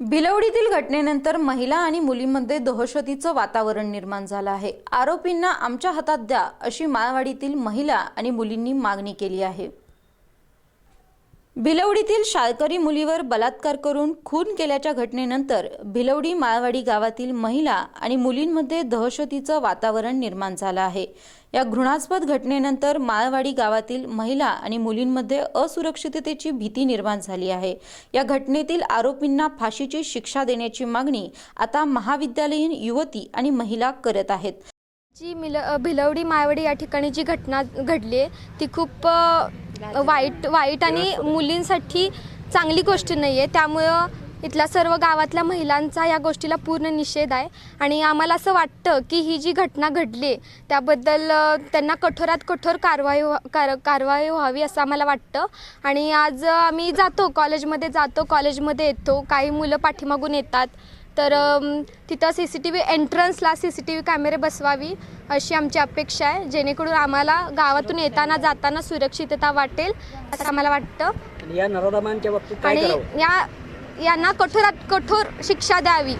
भिलवडीतील घटनेनंतर महिला आणि मुलींमध्ये दहशतीचं वातावरण निर्माण झालं आहे. आरोपींना आमच्या हातात द्या अशी माळवाडीतील महिला आणि मुलींनी मागणी केली आहे. भिलवडीतील शाळकरी मुलीवर बलात्कार करून खून केल्याच्या घटनेनंतर भिलवडी माळवाडी गावातील महिला आणि मुलींमध्ये दहशतीचं वातावरण निर्माण झालं आहे. या घृणास्पद घटनेनंतर माळवाडी गावातील महिला आणि मुलींमध्ये असुरक्षिततेची भीती निर्माण झाली आहे. या घटनेतील आरोपींना फाशीची शिक्षा देण्याची मागणी आता महाविद्यालयीन युवती आणि महिला करत आहेत. जी मिल भिलवडी माळवाडी या ठिकाणी जी घटना घडली आहे ती खूप वाईट वाईट आणि मुलींसाठी चांगली गोष्ट नाही आहे त्यामुळं इथल्या सर्व गावातल्या महिलांचा या गोष्टीला पूर्ण निषेध आहे. आणि आम्हाला असं वाटतं की ही जी घटना घडली त्याबद्दल त्यांना कठोरात कठोर कारवाई कार कारवाई व्हावी असं आम्हाला वाटतं. आणि आज आम्ही जातो कॉलेजमध्ये जातो कॉलेजमध्ये येतो. काही मुलं पाठीमागून येतात. तर तिथं सी सी टी व्ही एंट्रन्सला सी सी टी व्ही कॅमेरे बसवावी अशी आमची अपेक्षा आहे. जेणेकरून आम्हाला गावातून येताना जाताना सुरक्षितता वाटेल असं आम्हाला वाटतं. आणि या नराधमांच्या बाबतीत काय आणि या यांना कठोरात कठोर शिक्षा द्यावी.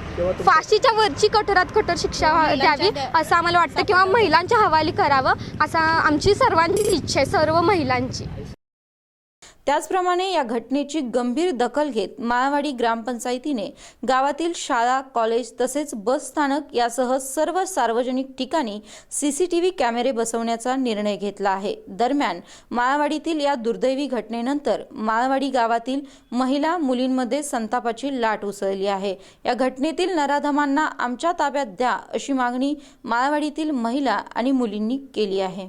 फाशीच्या वरची कठोरात कठोर शिक्षा द्यावी असं आम्हाला वाटतं. किंवा महिलांच्या हवाली करावं असं आमची सर्वांची इच्छा आहे सर्व महिलांची. त्याचप्रमाणे या घटनेची गंभीर दखल घेत माळवाडी ग्रामपंचायतीने गावातील शाळा कॉलेज तसेच बस स्थानक यासह सर्व सार्वजनिक ठिकाणी सीसीटीव्ही कॅमेरे बसवण्याचा निर्णय घेतला आहे. दरम्यान माळवाडीतील या दुर्दैवी घटनेनंतर माळवाडी गावातील महिला मुलींमध्ये संतापाची लाट उसळली आहे. या घटनेतील नराधमांना आमच्या ताब्यात द्या अशी मागणी माळवाडीतील महिला आणि मुलींनी केली आहे.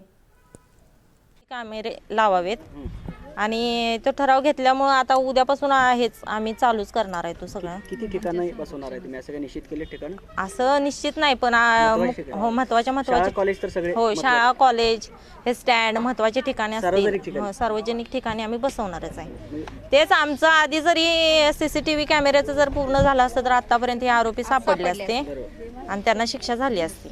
कॅमेरे लावावेत. आणि तो ठराव घेतल्यामुळं आता उद्यापासून आहेच आम्ही चालूच करणार आहे तो सगळं. किती ठिकाणं बसवणार आहे तुम्ही? असं काही निश्चित केले ठिकाण? असं निश्चित नाही पण आ, महत्त्वाचे ठिकाणं. हो महत्त्वाच्या शाळा महत्त्वाचे कॉलेज तर सगळे हो. शाळा कॉलेज हे स्टँड महत्त्वाचे ठिकाणी सार्वजनिक असतील ठिकाणी. हो, सार्वजनिक ठिकाणी आम्ही बसवणारच आहे. तेच आमचं आधी जरी सीसीटीव्ही कॅमेऱ्याचं जर पूर्ण झालं असतं तर आतापर्यंत हे आरोपी सापडले असते. आणि त्यांना शिक्षा झाली असती.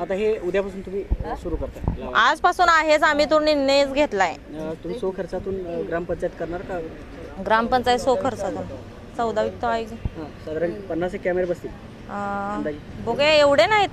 आता हे उद्यापासून तुम्ही सुरू करता. आजपासून आहेच आम्ही तो निर्णयच घेतलाय. तुम्ही सो खर्चातून ग्रामपंचायत करणार का? ग्रामपंचायत सो खर्चातून चौदा वित्त आयोग हां साधारण पन्नास एक कॅमेरे बसतील. बघूया एवढे नाहीत.